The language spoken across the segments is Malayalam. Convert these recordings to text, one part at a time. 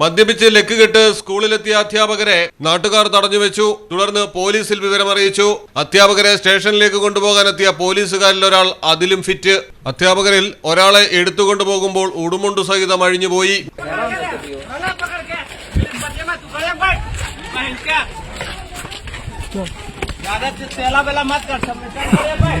മദ്യപിച്ച് ലക്ക് കെട്ട് സ്കൂളിലെത്തിയ അധ്യാപകരെ നാട്ടുകാർ തടഞ്ഞുവെച്ചു തുടർന്ന് പോലീസിൽ വിവരമറിയിച്ചു അധ്യാപകരെ സ്റ്റേഷനിലേക്ക് കൊണ്ടുപോകാനെത്തിയ പോലീസുകാരിൽ ഒരാൾ അതിലും ഫിറ്റ് അധ്യാപകരിൽ ഒരാളെ എടുത്തുകൊണ്ടുപോകുമ്പോൾ ഉടുമുണ്ടു സഹിതം അഴിഞ്ഞുപോയി ज्यादा से तेला बेला मत कर सब में चल अरे भाई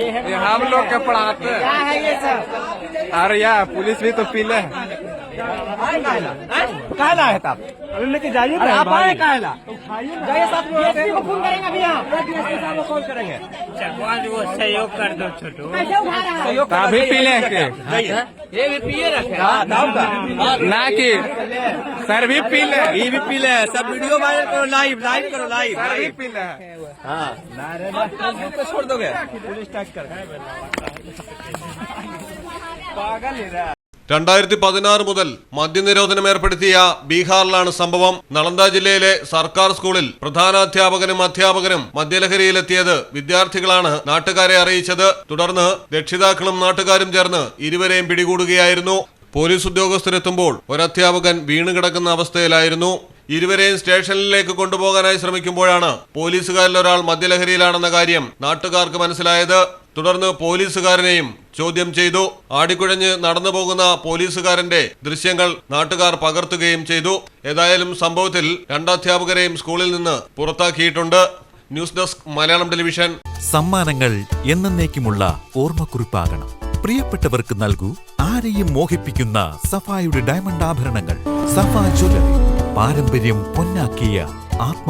ये हम लोग के पढ़ाते क्या है ये सब? अरे यार पुलिस भी तो पीले है। कहला है तब लेके जाइए आप आए कहला जाइए साथ में फ़ोन करेंगे अभी को कॉल करेंगे। सहयोग कर दो छोटू। सहयोग अभी पी लें के? ये भी पिए रखे। हाँ ना कि सर भी पी ले ये भी पी ले सब वीडियो वायरल करो लाइव लाइव करो लाइव सर भी पी ले രണ്ടായിരത്തി പതിനാറ് മുതൽ മദ്യനിരോധനം ഏർപ്പെടുത്തിയ ബീഹാറിലാണ് സംഭവം. നളന്ദ ജില്ലയിലെ സർക്കാർ സ്കൂളിൽ പ്രധാനാധ്യാപകനും അധ്യാപകനും മദ്യലഹരിയിലെത്തിയത് വിദ്യാർത്ഥികളാണ് നാട്ടുകാരെ അറിയിച്ചത്. തുടർന്ന് രക്ഷിതാക്കളും നാട്ടുകാരും ചേർന്ന് ഇരുവരെയും പിടികൂടുകയായിരുന്നു. പോലീസ് ഉദ്യോഗസ്ഥരെത്തുമ്പോൾ ഒരധ്യാപകൻ വീണുകിടക്കുന്ന അവസ്ഥയിലായിരുന്നു. ഇരുവരെയും സ്റ്റേഷനിലേക്ക് കൊണ്ടുപോകാനായി ശ്രമിക്കുമ്പോഴാണ് പോലീസുകാരിൽ ഒരാൾ മദ്യലഹരിയിലാണെന്ന കാര്യം നാട്ടുകാർക്ക് മനസ്സിലായത്. തുടർന്ന് പോലീസുകാരനെയും ചോദ്യം ചെയ്തു. ആടിക്കുഴഞ്ഞ് നടന്നു പോകുന്ന പോലീസുകാരന്റെ ദൃശ്യങ്ങൾ നാട്ടുകാർ പകർത്തുകയും ചെയ്തു. ഏതായാലും സംഭവത്തിൽ രണ്ടധ്യാപകരെയും സ്കൂളിൽ നിന്ന് പുറത്താക്കിയിട്ടുണ്ട്. News desk Malayalam television. സമ്മാനങ്ങൾ എന്നേക്കുമുള്ള ഓർമ്മക്കുറിപ്പാകണം. പ്രിയപ്പെട്ടവർക്ക് നൽകൂ ആരെയും മോഹിപ്പിക്കുന്ന സഫായുടെ ഡയമണ്ട് ആഭരണങ്ങൾ. സഫാ ജ്വല്ലറി. പാരമ്പര്യം പൊന്നാക്കിയ ആത്മ